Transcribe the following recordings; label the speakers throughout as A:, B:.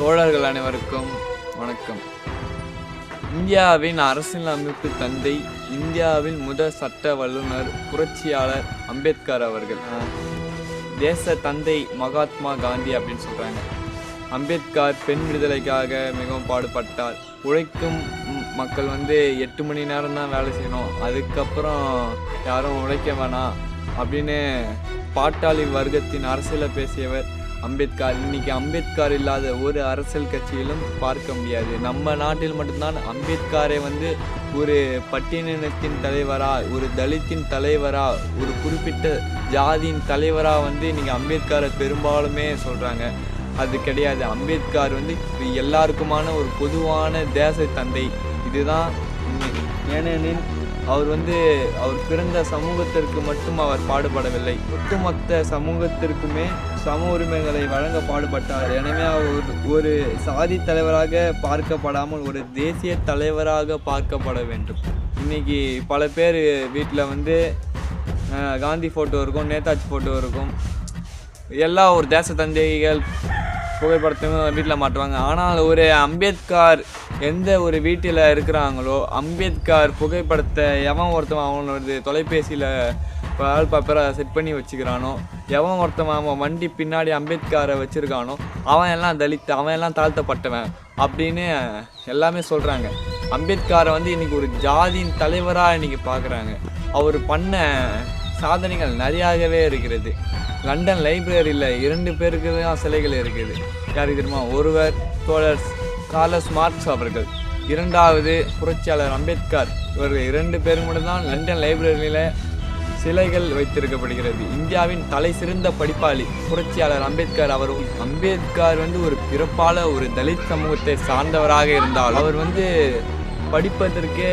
A: தோழர்கள் அனைவருக்கும் வணக்கம். இந்தியாவின் அரசியலமைப்பு தந்தை இந்தியாவின் முதல் சட்ட வல்லுநர் புரட்சியாளர் அம்பேத்கர் அவர்கள். தேச தந்தை மகாத்மா காந்தி அப்படின்னு சொல்கிறாங்க அம்பேத்கர் பெண் விடுதலைக்காக மிகவும் பாடுபட்டார். உழைக்கும் மக்கள் வந்து எட்டு மணி நேரம் தான் வேலை செய்யணும். அதுக்கப்புறம் யாரும் உழைக்க வேணாம் அப்படின்னு பாட்டாளி வர்க்கத்தின் அரசியலை பேசியவர் அம்பேத்கர் இன்னைக்கு அம்பேத்கர் இல்லாத ஒரு அரசியல் கட்சியிலும் பார்க்க முடியாது. நம்ம நாட்டில் மட்டும்தான் அம்பேத்கரை வந்து ஒரு பட்டியலினத்தின் தலைவரா ஒரு தலித்தின் தலைவரா ஒரு குறிப்பிட்ட ஜாதியின் தலைவரா வந்து இன்னைக்கு அம்பேத்கரை பெரும்பாலுமே சொல்றாங்க. அது கிடையாது. அம்பேத்கர் வந்து எல்லாருக்குமான ஒரு பொதுவான தேச தந்தை. இதுதான் ஏனெனில் அவர் வந்து அவர் பிறந்த சமூகத்திற்கு மட்டும் அவர் பாடுபடவில்லை. ஒட்டுமொத்த சமூகத்திற்குமே சம உரிமைகளை வழங்க பாடுபட்டார். எனவே அவர் ஒரு சாதி தலைவராக பார்க்கப்படாமல் ஒரு தேசிய தலைவராக பார்க்கப்பட வேண்டும். இன்னைக்கு பல பேர் வீட்டில் வந்து காந்தி ஃபோட்டோ இருக்கும் நேதாஜி ஃபோட்டோ இருக்கும். எல்லா ஒரு தேச தந்தைகள் புகைப்படத்தையும் வீட்டில் மாட்டுவாங்க. ஆனால் ஒரு அம்பேத்கர் எந்த ஒரு வீட்டில் இருக்கிறாங்களோ அம்பேத்கர் புகைப்படத்தை எவன் ஒருத்தவன் அவனோட தொலைபேசியில் வால்பேப்பரை செட் பண்ணி வச்சுக்கிறானோ எவன் ஒருத்தவன் அவன் வண்டி பின்னாடி அம்பேத்கரை வச்சுருக்கானோ அவன் எல்லாம் தலித் அவன் எல்லாம் தாழ்த்தப்பட்டவன் அப்படின்னு எல்லாமே சொல்கிறாங்க அம்பேத்கரை வந்து இன்றைக்கி ஒரு ஜாதியின் தலைவராக இன்னைக்கு பார்க்குறாங்க அவர் பண்ண சாதனைகள் நிறையாகவே இருக்கிறது. லண்டன் லைப்ரரியில் இரண்டு பேருக்கு தான் சிலைகள் இருக்குது. யார் தெரியுமா? ஒருவர் தோழர் கார்லஸ் மார்க்ஸ் அவர்கள். இரண்டாவது புரட்சியாளர் அம்பேத்கர். இவர்கள் இரண்டு பேரும் மட்டும்தான் லண்டன் லைப்ரரியில் சிலைகள் வைத்திருக்கப்படுகிறது. இந்தியாவின் தலை சிறந்த படிப்பாளி புரட்சியாளர் அம்பேத்கர் அவர். அம்பேத்கர் வந்து ஒரு பிறப்பால ஒரு தலித் சமூகத்தை சார்ந்தவராக இருந்தால் அவர் வந்து படிப்பதற்கே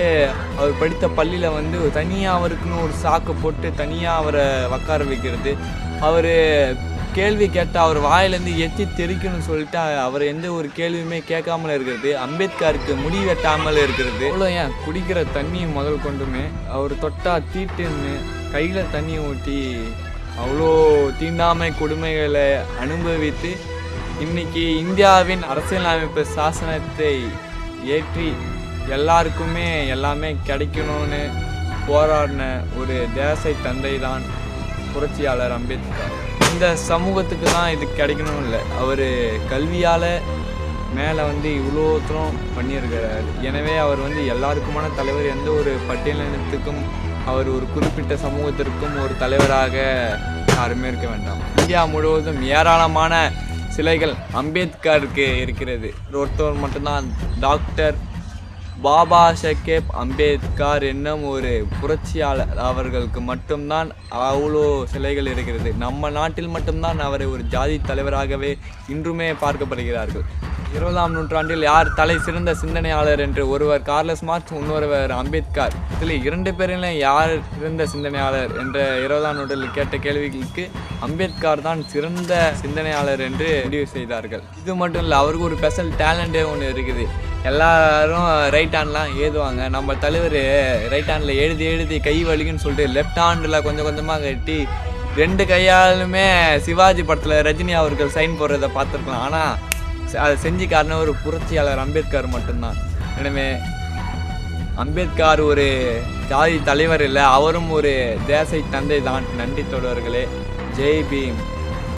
A: அவர் படித்த பள்ளியில் வந்து தனியாக அவருக்குன்னு ஒரு சாக்கு போட்டு தனியாக அவரை உட்கார வைக்கிறது. அவர் கேள்வி கேட்டால் அவர் வாயிலேருந்து எச்சி தெறிக்கணும்னு சொல்லிட்டு அவர் எந்த ஒரு கேள்வியுமே கேட்காமல் இருக்கிறது. அம்பேத்கருக்கு முடி வெட்டாமல் இருக்கிறது. அவ்வளோ ஏன்? குடிக்கிற தண்ணியை முதல் கொண்டுமே அவர் தொட்டா தீட்டுன்னு கையில் தண்ணி ஊற்றி அவ்வளோ தீண்டாமை கொடுமைகளை அனுபவித்து இன்னைக்கு இந்தியாவின் அரசியலமைப்பு சாசனத்தை ஏற்றி எல்லாருக்குமே எல்லாமே கிடைக்கணும்னு போராடின ஒரு தேச தந்தை தான் புரட்சியாளர் அம்பேத்கர். இந்த சமூகத்துக்கு தான் இது கிடைக்கணும் இல்லை. அவர் கல்வியால் மேலே வந்து இவ்வளோ தூரம் பண்ணியிருக்கிறார். எனவே அவர் வந்து எல்லாருக்குமான தலைவர் எந்த ஒரு பட்டியலினத்துக்கும் அவர் ஒரு குறிப்பிட்ட சமூகத்திற்கும் ஒரு தலைவராக யாருமே இருக்க வேண்டாம். இந்தியா முழுவதும் ஏராளமான சிலைகள் அம்பேத்கருக்கு இருக்கிறது. ஒருத்தவர் மட்டும்தான் டாக்டர் பாபா சாஹேப் அம்பேத்கர் என்னும் ஒரு புரட்சியாளர். அவர்களுக்கு மட்டும்தான் அவ்வளோ சிலைகள் இருக்கிறது. நம்ம நாட்டில் மட்டும்தான் அவரை ஒரு ஜாதி தலைவராகவே இன்றுமே பார்க்கப்படுகிறார்கள். இருபதாம் நூற்றாண்டில் யார் தலை சிறந்த சிந்தனையாளர் என்று ஒருவர் கார்லஸ் மார்க்ஸ் இன்னொருவர் அம்பேத்கர். இதில் இரண்டு பேரிலும் யார் சிறந்த சிந்தனையாளர் என்ற இருபதாம் நூற்றில் கேட்ட கேள்விகளுக்கு அம்பேத்கர் தான் சிறந்த சிந்தனையாளர் என்று முடிவு செய்தார்கள். இது மட்டும் இல்லை அவருக்கு ஒரு ஸ்பெஷல் டேலண்டே ஒன்று இருக்குது. எல்லாரும் ரைட் ஹேண்ட்லாம் ஏதுவாங்க. நம்ம தலைவர் ரைட் ஹேண்டில் எழுதி எழுதி கை வலிக்குன்னு சொல்லிட்டு லெஃப்ட் ஹேண்டில் கொஞ்சம் கொஞ்சமாக கட்டி ரெண்டு கையாலுமே சிவாஜி படத்தில் ரஜினி அவர்கள் சைன் போடுறதை பார்த்துருக்கலாம். ஆனால் அதை செஞ்சு காரணம் ஒரு புரட்சியாளர் அம்பேத்கர் மட்டும்தான். எனவே அம்பேத்கர் ஒரு ஜாதி தலைவர் இல்லை அவரும் ஒரு தேசை தந்தை தான் நன்றி தொடர்களே ஜெய் பீம்.